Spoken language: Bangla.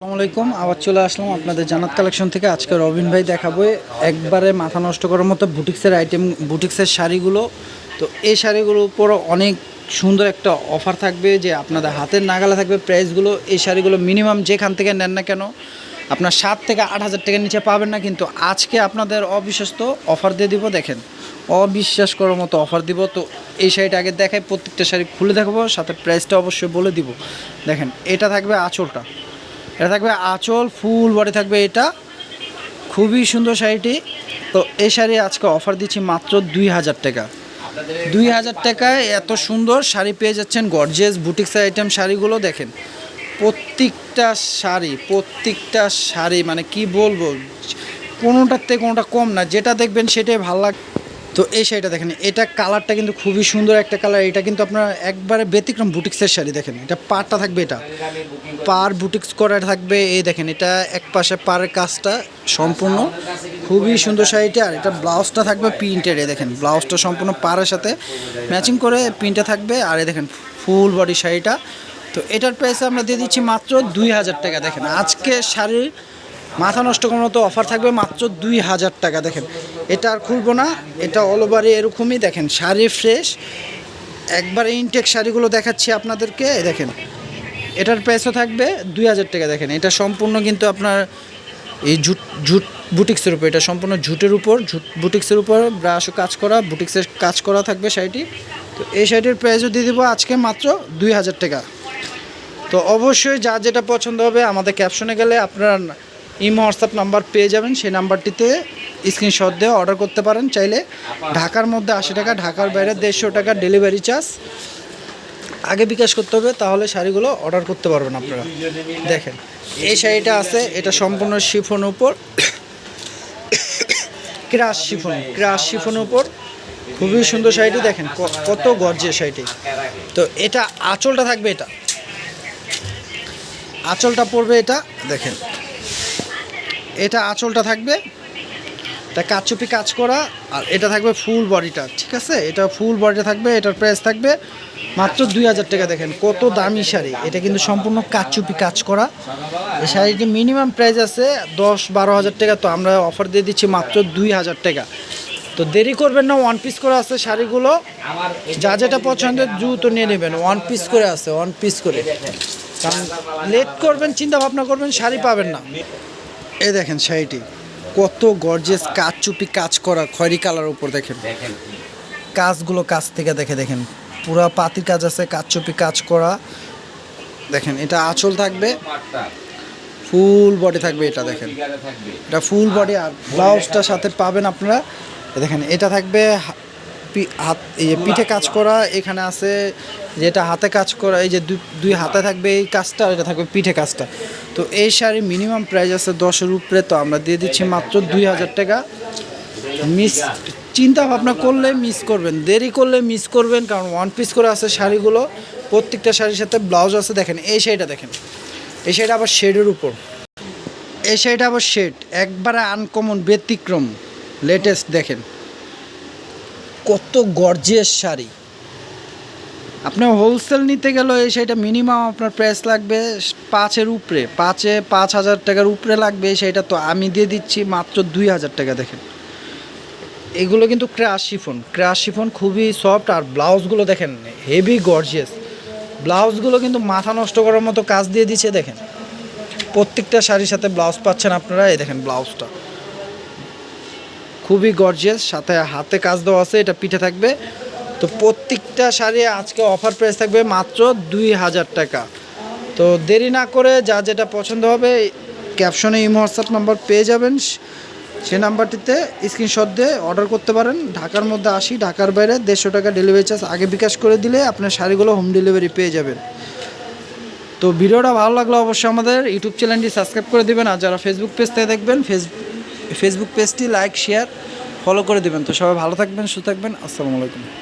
আসসালামু আলাইকুম, আবার চলে আসলাম আপনাদের জানাত কালেকশন থেকে। আজকে রবিন ভাই দেখাবো, একবারে মাথা নষ্ট করার মতো বুটিক্সের আইটেম বুটিক্সের শাড়িগুলো। তো এই শাড়িগুলোর উপর অনেক সুন্দর একটা অফার থাকবে, যে আপনাদের হাতের নাগালে থাকবে প্রাইসগুলো এই শাড়িগুলো মিনিমাম যেখান থেকে নেন না কেন, আপনার সাত থেকে আট হাজার টাকার নিচে পাবেন না, কিন্তু আজকে আপনাদের অবিশ্বস্ত অফার দিয়ে দিব, দেখেন। অবিশ্বাস করার মতো অফার দিব। তো এই শাড়িটা আগে দেখাই, প্রত্যেকটা শাড়ি খুলে দেখাবো, সাথে প্রাইসটা অবশ্যই বলে দিব। দেখেন, এটা থাকবে আঁচলটা। এটা থাকবে আঁচল, ফুল বডি থাকবে এটা। খুবই সুন্দর শাড়িটি। তো এই শাড়ি আজকে অফার দিচ্ছি মাত্র দুই হাজার টাকা। দুই হাজার টাকায় এত সুন্দর শাড়ি পেয়ে যাচ্ছেন গর্জেস বুটিক্স আইটেম শাড়িগুলো, দেখেন। প্রত্যেকটা শাড়ি প্রত্যেকটা শাড়ি মানে কি বলব? কোনোটার থেকে কোনোটা কম না। যেটা দেখবেন সেটাই ভালো লাগ তো এই শাড়িটা দেখেন, এটা কালারটা কিন্তু খুবই সুন্দর একটা কালার। এটা কিন্তু আপনার একবারে ব্যতিক্রম বুটিক্সের শাড়ি দেখেন। এটা পারটা থাকবে এটা। পার বুটিক্স করা থাকবে, এই দেখেন, এটা এক পাশে পাড়ের কাজটা সম্পূর্ণ। খুবই সুন্দর শাড়িটা, আর এটা ব্লাউজটা থাকবে প্রিন্টের এ দেখেন, ব্লাউজটা সম্পূর্ণ পাড়ের সাথে ম্যাচিং করে প্রিন্টে থাকবে, আর এ দেখেন, ফুল বডি শাড়িটা। তো এটার প্রাইসে আমরা দিয়ে দিচ্ছি মাত্র দুই হাজার টাকা। দেখেন, আজকে শাড়ির মাথা নষ্ট করার মতো অফার থাকবে মাত্র দুই হাজার টাকা। দেখেন, এটা আর খুলবো না, এটা অল ওভারই এরকমই, দেখেন, শাড়ি ফ্রেশ একবারে ইনটেক শাড়িগুলো দেখাচ্ছি আপনাদেরকে দেখেন, এটার প্রাইসও থাকবে দুই হাজার টাকা, দেখেন, এটা সম্পূর্ণ কিন্তু আপনার এই জুট জুট বুটিক্সের উপর, এটা সম্পূর্ণ জুটের উপর জুট বুটিক্সের উপর ব্রাশও কাজ করা, বুটিক্সের কাজ করা থাকবে শাড়িটি। তো এই শাড়িটির প্রাইসও দিয়ে দেবো আজকে মাত্র দুই হাজার টাকা। তো অবশ্যই যা যেটা পছন্দ হবে আমাদের ক্যাপশনে গেলে আপনারা ইমো হোয়াটসঅ্যাপ নাম্বার পেয়ে যাবেন, সেই নাম্বারটিতে স্ক্রিনশট দিয়ে অর্ডার করতে পারেন। চাইলে ঢাকার মধ্যে আশি টাকা, ঢাকার বাইরে দেড়শো টাকা ডেলিভারি চার্জ আগে বিকাশ করতে হবে, তাহলে শাড়িগুলো অর্ডার করতে পারবেন আপনারা। দেখেন, এই শাড়িটা আছে, এটা সম্পূর্ণ শিফন উপর। ক্রাশ শিফন ক্রাশ শিফন উপর। খুবই সুন্দর শাড়িটি, দেখেন কত গর্জের শাড়িটি। তো এটা আঁচলটা থাকবে এটা। আঁচলটা পড়বে এটা, দেখেন। এটা আঁচলটা থাকবে। তা কাচুপি কাজ করা, আর এটা থাকবে ফুল বডিটা, ঠিক আছে? এটা ফুল বডিটা থাকবে, এটার প্রাইস থাকবে মাত্র দুই হাজার টাকা। দেখেন কত দামি শাড়ি, এটা কিন্তু সম্পূর্ণ কাচুপি কাজ করা। এই শাড়িটি মিনিমাম প্রাইস আছে দশ বারো হাজার টাকা, তো আমরা অফার দিয়ে দিচ্ছি মাত্র দুই হাজার টাকা। তো দেরি করবেন না ওয়ান পিস করে আছে শাড়িগুলো। যা যেটা পছন্দের দ্রুত নিয়ে নেবেন ওয়ান পিস করে আছে ওয়ান পিস করে। কারণ লেট করবেন, চিন্তা ভাবনা করবেন, শাড়ি পাবেন না। এই দেখেন শাড়িটি। কত গর্জেস কাজ চুপি কাজ করা খয়রি কালার উপর দেখেন। কাজগুলো কাজ থেকে দেখে দেখেন। পুরা পাতির কাজ আছে কাজ চুপি কাজ করা। দেখেন এটা আঁচল থাকবে। ফুল বডি থাকবে এটা দেখেন। এটা ফুল বডি আর ব্লাউজটার সাথে পাবেন আপনারা। এ দেখেন এটা থাকবে হাত এই পিঠে কাজ করা, এখানে আছে যেটা হাতে কাজ করা, এই যে দুই- হাতে থাকবে এই কাজটা এটা থাকবে পিঠে কাজটা। তো এই শাড়ি মিনিমাম প্রাইস আছে দশের উপরে, তো আমরা দিয়ে দিচ্ছি মাত্র দুই হাজার টাকা। মিস চিন্তা ভাবনা করলে মিস করবেন, দেরি করলে মিস করবেন, কারণ ওয়ান পিস করে আছে শাড়িগুলো। প্রত্যেকটা শাড়ির সাথে ব্লাউজ আছে, দেখেন, এই শাড়িটা দেখেন। এই শাড়িটা আবার শেডের উপর। এই শাড়িটা আবার শেড একবারে আনকমন ব্যতিক্রম লেটেস্ট দেখেন। কত গর্জিয়াস শাড়ি। আপনার হোলসেল নিতে গেলে এই শাড়িটা মিনিমাম আপনার প্রাইস লাগবে পাঁচের উপরে। পাঁচে পাঁচ হাজার টাকার উপরে লাগবে এই তো আমি দিয়ে দিচ্ছি মাত্র দুই হাজার টাকা, দেখেন। এগুলো কিন্তু ক্রাশ শিফন ক্রাশ শিফন খুবই সফট আর ব্লাউজগুলো দেখেন হেভি গর্জিয়াস ব্লাউজগুলো কিন্তু মাথা নষ্ট করার মতো কাজ দিয়ে দিচ্ছে, দেখেন। প্রত্যেকটা শাড়ির সাথে ব্লাউজ পাচ্ছেন আপনারা, এই দেখেন ব্লাউজটা খুবই গর্জিয়াস সাথে হাতে কাজ দেওয়া আছে, এটা পিঠে থাকবে। তো প্রত্যেকটা শাড়ি আজকে অফার প্রাইস থাকবে মাত্র দুই হাজার টাকা। তো দেরি না করে যা যেটা পছন্দ হবে ক্যাপশনে ইমো হোয়াটসঅ্যাপ নাম্বার পেয়ে যাবেন। সে নাম্বারটিতে স্ক্রিনশট দিয়ে অর্ডার করতে পারেন। ঢাকার মধ্যে আসি, ঢাকার বাইরে দেড়শো টাকা ডেলিভারি চার্জ আগে বিকাশ করে দিলে আপনার শাড়িগুলো হোম ডেলিভারি পেয়ে যাবেন। তো ভিডিওটা ভালো লাগলে অবশ্যই আমাদের ইউটিউব চ্যানেলটি সাবস্ক্রাইব করে দেবেন। আর যারা ফেসবুক পেজ থেকে দেখবেন ফেস ফেসবুক পেজটি লাইক শেয়ার ফলো করে দেবেন। তো সবাই ভালো থাকবেন, সুস্থ থাকবেন। আসসালামু আলাইকুম।